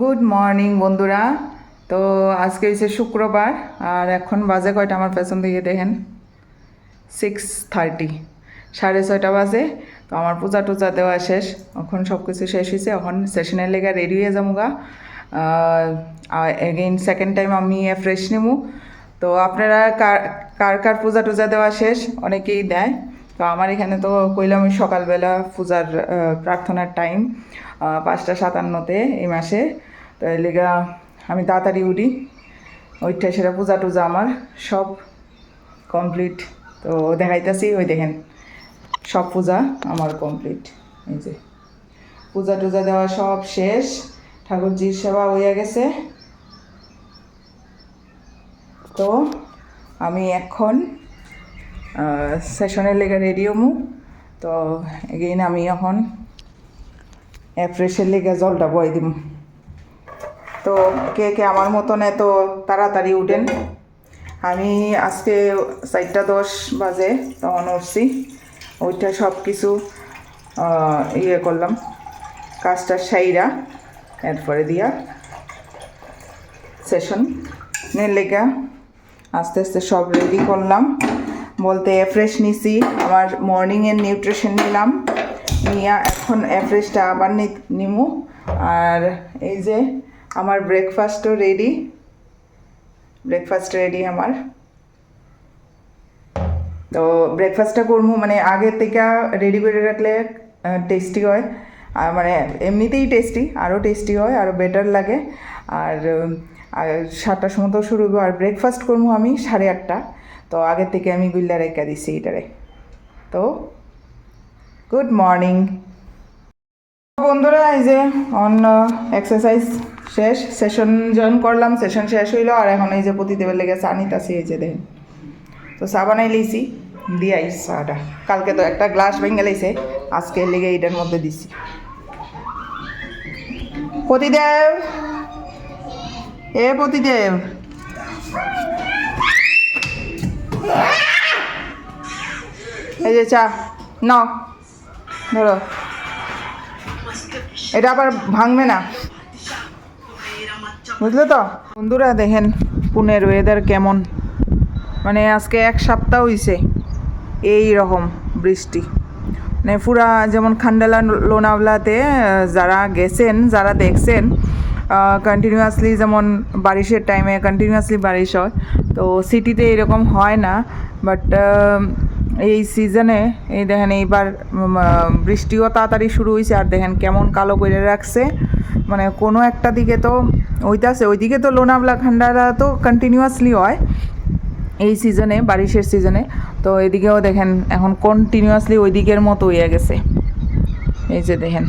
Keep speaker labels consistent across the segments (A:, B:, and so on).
A: Good morning বন্ধুরা। তো আজকে হচ্ছে শুক্রবার, আর এখন বাজে কয়টা? আমার পেছন দিকে দেখেন সিক্স থার্টি সাড়ে ছয়টা বাজে। তো আমার পূজা টুজা দেওয়া শেষ, এখন সব কিছু শেষ হয়েছে এখন সেশনের লেগে রেডি হয়ে যাব গা এগেইন সেকেন্ড টাইম আমি ফ্রেশ নেব তো আপনারা কার কার কার পূজা টুজা দেওয়া শেষ? অনেকেই দেয়। তো আমার এখানে তো কইলাম সকালবেলা পূজার প্রার্থনার টাইম পাঁচটা সাতান্নতে এই মাসে। তো লেগা আমি তাড়াতাড়ি উঠি। ওইটা সেটা পূজা টুজা আমার সব কমপ্লিট তো দেখাইতেছি, ওই দেখেন, সব পূজা আমার কমপ্লিট এই যে, পূজা টুজা দেওয়া সব শেষ। ঠাকুরজির সেবা হইয়া গেছে। তো আমি এখন সেশনের লেগে রেডি হমু। তো এগেইন আমি এখন ফ্রেশের লেগে জলটা বয় দিব তো কে কে আমার মতন এত তাড়াতাড়ি উঠেন, আমি আজকে চারটা দশ বাজে তখন উঠছি ওইটা সব কিছু ইয়ে করলাম, কাজটা সাইরা, এরপরে দিয়া সেশন লেগা আস্তে আস্তে সব রেডি করলাম, বলতে ফ্রেশ নিছি, আমার মর্নিংয়ের নিউট্রিশন নিলাম নিয়ে এখন এফ্রেশটা আবার নিমু। আর এই যে আমার ব্রেকফাস্টও রেডি ব্রেকফাস্ট রেডি আমার। তো ব্রেকফাস্টটা করব মানে আগে থেকে রেডি করে রাখলে টেস্টি হয়। আর মানে এমনিতেই টেস্টি আরও টেস্টি হয় আরও বেটার লাগে। আর সাতটার সময় তো শুরু হইবো। আর ব্রেকফাস্ট করব আমি সাড়ে আটটা। তো আগের থেকে আমি গুল্লা রেখা দিচ্ছি এটারে। তো গুড মর্নিং বন্ধুরা, এই যে অন্য এক্সারসাইজ শেষ সেশন জয়েন করলাম সেশন শেষ হইল, আর এখন এই যে প্রতিদেবের লেগে চা নিতাছি, এই যে দেখেন তো চা বানাই লইছি, দিয়ে আইস চাটা। কালকে তো একটা গ্লাস ভেঙে লাইছে, আজকে লেগে এটার মধ্যে দিছি। প্রতিদেব! এ প্রতিদেব! এই যে চা, নাও। ধরো। এটা আবার ভাঙবে না। বুঝলে তো? বন্ধুরা, দেখেন পুনের ওয়েদার কেমন। মানে আজকে এক সপ্তাহ হইছে এই রকম বৃষ্টি। মানে পুরা যেমন খান্ডালা লোনাওলাতে যারা গেছেন, যারা দেখছেন কন্টিনিউয়াসলি যেমন বারিশের টাইমে কন্টিনিউয়াসলি বারিশ হয়। তো সিটিতে এরকম হয় না বাট এই সিজনে এই দেখেন এইবার বৃষ্টিও তাড়াতাড়ি শুরু হয়েছে আর দেখেন কেমন কালো করে রাখছে। মানে কোনো একটা দিকে তো ওইটাছে ওইদিকে তো লোনাবলা খান্ডালা তো কন্টিনিউয়াসলি হয় এই সিজনে বারিশের সিজনে তো এদিকেও দেখেন, এখন কন্টিনিউয়াসলি ওই দিকের মতো হয়ে গেছে। এই যে দেখেন,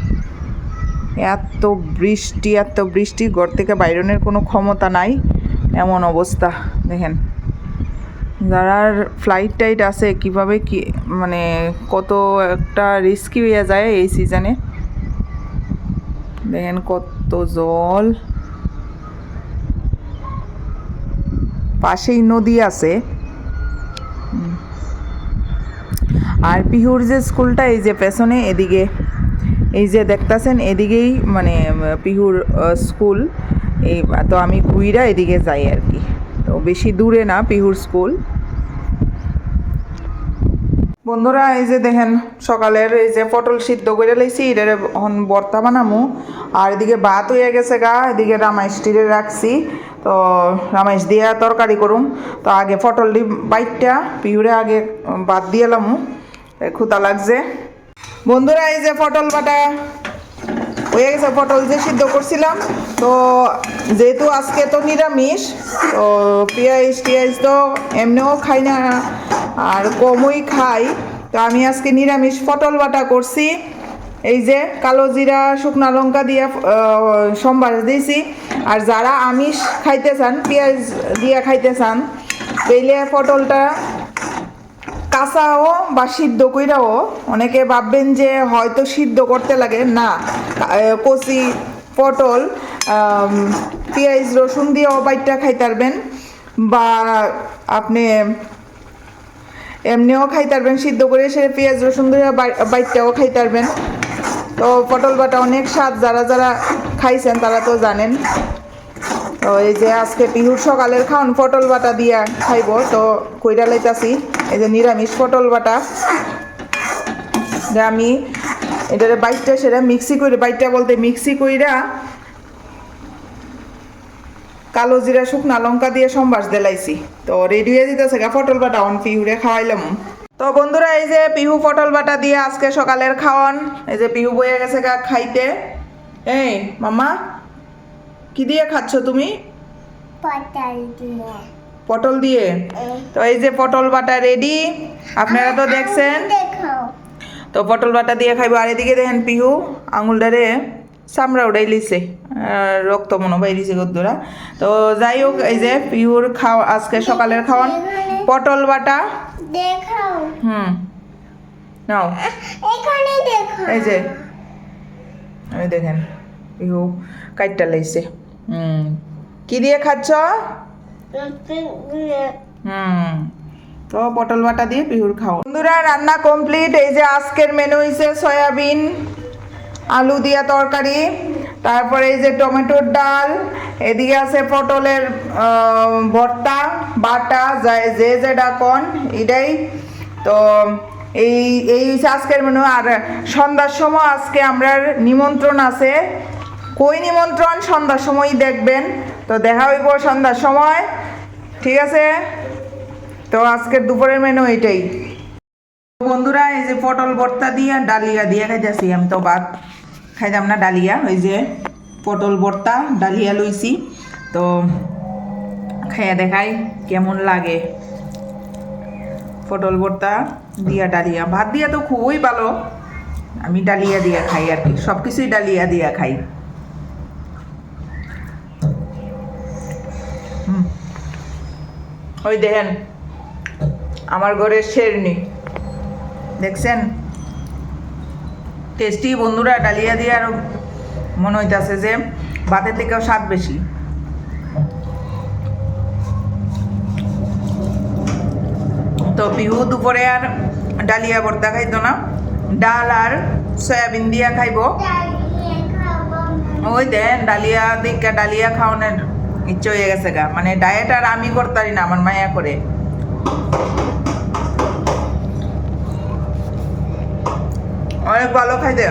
A: এত বৃষ্টি এত বৃষ্টি, ঘর থেকে বাইরনের কোনো ক্ষমতা নাই। এমন অবস্থা, দেখেন। যারার ফ্লাইট টাইট আছে, কীভাবে কি মানে কত একটা রিস্কি হয়ে যায় এই সিজনে দেখেন কত জল। পাশেই নদী আছে। আর পিহুর যে স্কুলটা, এই যে পেছনে, এদিকে, এই যে দেখতাছেন, এদিকেই মানে পিহুর স্কুল। এই, তো আমি ঘুইরা এদিকে যাই আর কি। তো বেশি দূরে না পিহুর স্কুল। বন্ধুরা, এই যে দেখেন, সকালের এই যে পটল সিদ্ধ করে লাইছি এটার এখন বর্তা বানামু। আর এদিকে ভাত হয়ে গেছে গা, এদিকে রামাইশ টিরে রাখছি। তো রামাইশ দিয়ে তরকারি করুম। তো আগে পটল দি বাইটটা, পিউরে আগে ভাত দিয়ে এলামু। খুদা লাগছে। বন্ধুরা, এই যে পটল বাটা হয়ে গেছে, পটল যে সিদ্ধ করছিলাম। তো যেহেতু আজকে তো নিরামিষ, তো পেঁয়াজ টিয়াজ তো এমনিও খাই না। আর কমই খাই। তো আমি আজকে নিরামিষ পটল বাটা করছি। এই যে কালো জিরা, শুকনা লঙ্কা দিয়ে সোমবার দিয়েছি। আর যারা আমিষ খাইতে চান, পেঁয়াজ দিয়ে খাইতে চান, তাইলে পটলটা কাঁচাও বা সিদ্ধ কইরাও অনেকে ভাববেন যে হয়তো সিদ্ধ করতে লাগে। না কচি পটল পেঁয়াজ রসুন দিয়েও বাইটটা খাইতে পারবেন। বা আপনি এমনিও খাইতে পারবেন সিদ্ধ করে সে পেঁয়াজ, রসুন বাই- বাইটটাও খাইতে পারবেন তো তো পটল বাটা অনেক স্বাদ, যারা যারা খাইছেন তারা তো জানেন। তো এই যে আজকে পিহুর সকালের খাওন পটল বাটা দিয়া খাইব, তো কইরা লাইতাছি, এই যে নিরামিষ পটল বাটা। যে আমি এটারে বাইটটা সেটা মিক্সি করে বাইটটা বলতে মিক্সি কইরা কালো জিরা শুকনা লঙ্কা দিয়ে সম্বাস দিলাইছি। তো রেডি হয়ে দিতেছে গা পটল বাটা অন পিহুরে খাওয়াইলাম। তো বন্ধুরা এই যে পিহু পটল বাটা দিয়ে আজকে সকালের খাওয়ান এই যে পিহু বয়ে গেছে গা খাইতে। এই মামা কি দিয়ে খাচ্ছ তুমি?
B: পটল দিয়ে।
A: পটল দিয়ে? তো এই যে পটল বাটা রেডি আপনারা তো দেখছেন। তো পটল বাটা দিয়ে খাইবো। আর এদিকে দেখেন পিহু আঙুলটারে চামড়া উড়াই লিছে। রক্ত মনে বাইরিছে গদ্দুরা তো যাই হোক এই যে পিহুর খাওয়া আজকে সকালের খাওয়ান। পটল বাটা।
B: দেখাও।
A: হুম। নাও।
B: এখানে দেখো
A: এই যে। এই দেখেন পিহু কাইটটা লাইছে। হুম। কি দিয়ে খাচ্ছ? হুম। তো পটল বাটা দিয়ে পিহুর খাও। বন্ধুরা রান্না কমপ্লিট। এই যে আজকের মেনু হইছে সয়াবিন আলু দিয়া তরকারি। তারপরে এই যে টমেটোর ডাল, এদিকে আছে পটলের ভর্তা, বাটা, যে যে ডাকন, এটাই। তো এই এই আজকের মেনু আর সন্ধ্যার সময় আজকে আমরা নিমন্ত্রণ আছে। কই নিমন্ত্রণ? সন্ধ্যার সময়ই দেখবেন। তো দেখা হইব সন্ধ্যার সময়। ঠিক আছে? তো আজকের দুপুরের মেনু এটাই। বন্ধুরা, এই যে পটল ভর্তা দিয়ে ডালিয়া দিয়ে খাইতেছি আমি তো ভাত। খাইতাম না ডালিয়া, ওই যে পটল ভর্তা ডালিয়া লইছি। তো খাইয়া দেখাই কেমন লাগে। পটল ভর্তা দিয়া ডালিয়া, ভাত দিয়া তো খুবই ভালো। আমি ডালিয়া দিয়া খাই আর কি সব কিছুই ডালিয়া দিয়া খাই। ওই দেখেন, আমার ঘরের শেরনি। দেখছেন? টেস্টি বন্ধুরা ডালিয়া দিয়ে আরও মনে হইতাছে যে ভাতের থেকেও স্বাদ বেশি। তো পিহু দুপুরে আর ডালিয়া ভর্তা খাইতো না। ডাল আর সয়াবিন দিয়া খাইবো। ওই দেন, ডালিয়া দিকে, ডালিয়া খাওয়ানোর ইচ্ছে হয়ে গেছে গা। মানে ডায়েট আর আমি করতারি না, আমার মায়া করে। অনেক ভালো খাইতে